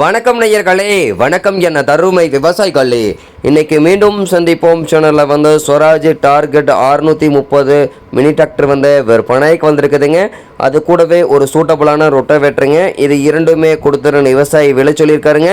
வணக்கம் நேயர்களே வணக்கம் என தருமை விவசாயிகளே. இன்னைக்கு மீண்டும் சந்திப்போம். சேனலில் வந்து ஸ்வராஜ் டார்கெட் அறுநூற்றி முப்பது மினி டிராக்டர் வந்து விற்பனைக்கு வந்திருக்குதுங்க. அது கூடவே ஒரு சூட்டபுளான ரொட்டவேட்டருங்க இது இரண்டுமே கொடுத்துருன்னு விவசாயி விலை சொல்லியிருக்காருங்க.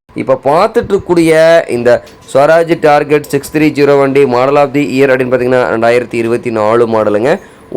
இப்போ பார்த்துட்டு இருக்கக்கூடிய இந்த Swaraj target six three zero வண்டி மாடல் ஆஃப் தி இயர் அப்படின்னு பார்த்தீங்கன்னா ரெண்டாயிரத்தி இருபத்தி நாலு மாடலுங்க.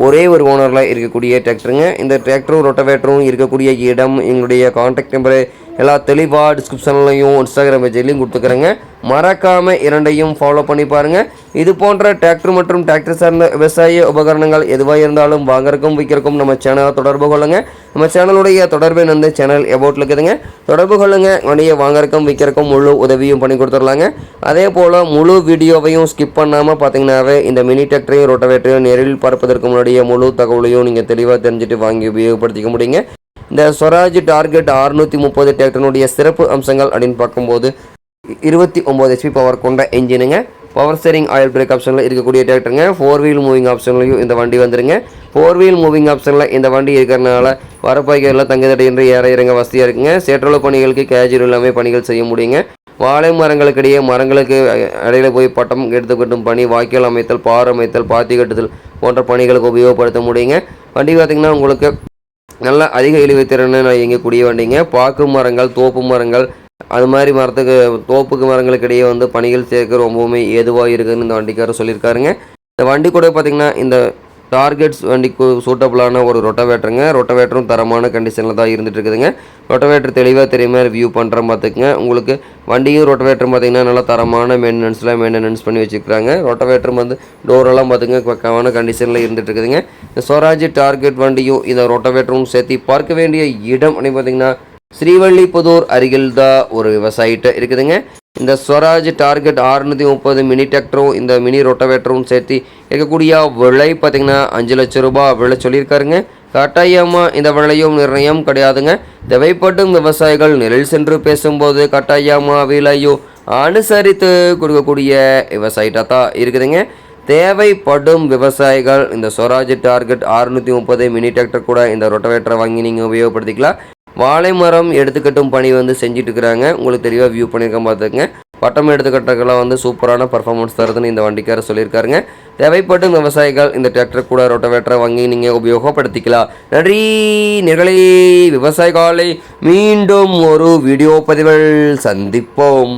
ஒரே ஒரு ஓனரில் இருக்கக்கூடிய டிராக்டருங்க இந்த டிராக்டரும் ரொட்டவேட்டரும் இருக்கக்கூடிய இடம் எங்களுடைய கான்டாக்ட் நம்பரு எல்லா தெளிவாக டிஸ்கிரிப்ஷன்லையும் இன்ஸ்டாகிராம் பேஜ்லையும் கொடுத்துக்கிறேங்க. மறக்காமல் இரண்டையும் ஃபாலோ பண்ணி பாருங்கள் இது போன்ற டிராக்டர் மற்றும் டிராக்டர் சார்ந்த விவசாய உபகரணங்கள் எதுவாக இருந்தாலும் வாங்குறக்கும் விற்கிறக்கும் நம்ம சேனலை தொடர்பு கொள்ளுங்க. நம்ம சேனலுடைய தொடர்பு வந்து சேனல் எபோட்டில் இருக்குதுங்க. தொடர்பு கொள்ளுங்கள் வண்டியை வாங்குறக்கும் விற்கிறக்கும் முழு உதவியும் பண்ணி கொடுத்துடலாங்க. அதே போல் முழு வீடியோவையும் ஸ்கிப் பண்ணாமல் பார்த்தீங்கன்னாவே இந்த மினி டிராக்டரையும் ரோட்டவேட்டரையும் நேரில் பார்ப்பதற்கு முன்னாடியே முழு தகவலையும் நீங்கள் தெளிவாக தெரிஞ்சுட்டு வாங்கி உபயோகப்படுத்திக்க முடியுங்க. இந்த ஸ்வராஜ் டார்கெட் அறுநூற்றி முப்பது டிராக்டரினுடைய சிறப்பு அம்சங்கள் அப்படின்னு பார்க்கும்போது இருபத்தி ஒம்பது ஹெச்பி பவர் கொண்ட என்ஜினுங்க பவர் ஸ்டேரிங் ஆயில் பிரேக் ஆப்ஷனில் இருக்கக்கூடிய டிராக்டருங்க ஃபோர் வீல் மூவிங் ஆப்ஷன்லையும் இந்த வண்டி வந்துருங்க. ஃபோர் வீல் மூவிங் ஆப்ஷனில் இந்த வண்டி இருக்கிறனால வரப்பாய்களில் தங்குதடையின்றி ஏற இறங்க வசதியாக இருக்குங்க. சேற்றுள்ள பணிகளுக்கு கேஜுவல் எல்லாமே பணிகள் செய்ய முடியுங்க. வாழை மரங்களுக்கு இடையே மரங்களுக்கு இடையில போய் பட்டம் எடுத்து கட்டும் பணி வாய்க்கால் அமைத்தல் பார் அமைத்தல் பாத்தி கட்டுதல் போன்ற பணிகளுக்கு உபயோகப்படுத்த முடியுங்க. வண்டி பார்த்திங்கன்னா உங்களுக்கு நல்ல அதிக இழிவு இயங்கக்கூடிய வண்டிங்க. பாக்கு மரங்கள் தோப்பு மரங்கள் அது மாதிரி மரத்துக்கு தோப்புக்கு மரங்களுக்கு இடையே வந்து பணிகள் சேர்க்க ரொம்பவுமே ஏதுவாக இருக்குதுன்னு இந்த வண்டிக்காரர் சொல்லியிருக்காருங்க. இந்த வண்டி கூட பார்த்திங்கன்னா இந்த டார்கெட்ஸ் வண்டிக்கு சூட்டபுளான ஒரு ரொட்டவேட்டருங்க. ரொட்டவேட்டரும் தரமான கண்டிஷனில் தான் இருந்துட்டு இருக்குதுங்க ரொட்டவேட்டர் தெளிவாக தெரியுமா? வியூ பண்ணுறேன் பார்த்துக்குங்க உங்களுக்கு வண்டியும் ரொட்டவேட்டரும் பார்த்திங்கன்னா நல்லா தரமான மெயின்டெனன்ஸில் மெயின்டெனன்ஸ் பண்ணி வச்சுருக்காங்க ரொட்டவேட்டரும் வந்து டோரெல்லாம் பார்த்துங்க பக்கமான கண்டிஷனில் இருந்துட்டு இருக்குதுங்க இந்த ஸ்வராஜ் டார்கெட் வண்டியும் இந்த ரொட்டவேட்டரும் சேர்த்து பார்க்க வேண்டிய இடம் அப்படின்னு பார்த்திங்கன்னா ஸ்ரீவல்லிபுதூர் அருகில் தான் ஒரு விவசாயிட்ட இருக்குதுங்க. இந்த ஸ்வராஜ் டார்கெட் அறுநூற்றி முப்பது மினி டிராக்டரும் இந்த மினி ரொட்டவேட்டரும் சேர்த்து இருக்கக்கூடிய விலை பார்த்திங்கன்னா அஞ்சு லட்சம் ரூபாய் விலை சொல்லியிருக்காருங்க. கட்டாயமாக இந்த விலையும் நிர்ணயம் கிடையாதுங்க. தேவைப்படும் விவசாயிகள் நிழல் சென்று பேசும்போது கட்டாயமாக விலையும் அனுசரித்து கொடுக்கக்கூடிய விவசாயிட்டாக தான் இருக்குதுங்க. தேவைப்படும் விவசாயிகள் இந்த ஸ்வராஜ் டார்கெட் அறுநூற்றி முப்பது மினி டிராக்டர் கூட இந்த ரொட்டவேட்டரை வாங்கி நீங்கள் உபயோகப்படுத்திக்கலாம். வாழை மரம் எடுத்துக்கட்டும் பணி வந்து செஞ்சுட்டு இருக்கிறாங்க உங்களுக்கு தெளிவாக வியூ பண்ணியிருக்கேன் பார்த்துக்கங்க. பட்டம் எடுத்துக்கட்டுறதுக்கெல்லாம் வந்து சூப்பரான பர்ஃபார்மன்ஸ் தருதுன்னு இந்த வண்டிக்காரர் சொல்லியிருக்காருங்க. தேவைப்படும் விவசாயிகள் இந்த டிராக்டர் கூட ரொட்டவேட்டரை வாங்கி நீங்கள் உபயோகப்படுத்திக்கலாம். நன்றி. நிகழே விவசாயிகளை மீண்டும் ஒரு வீடியோ பதிவில் சந்திப்போம்.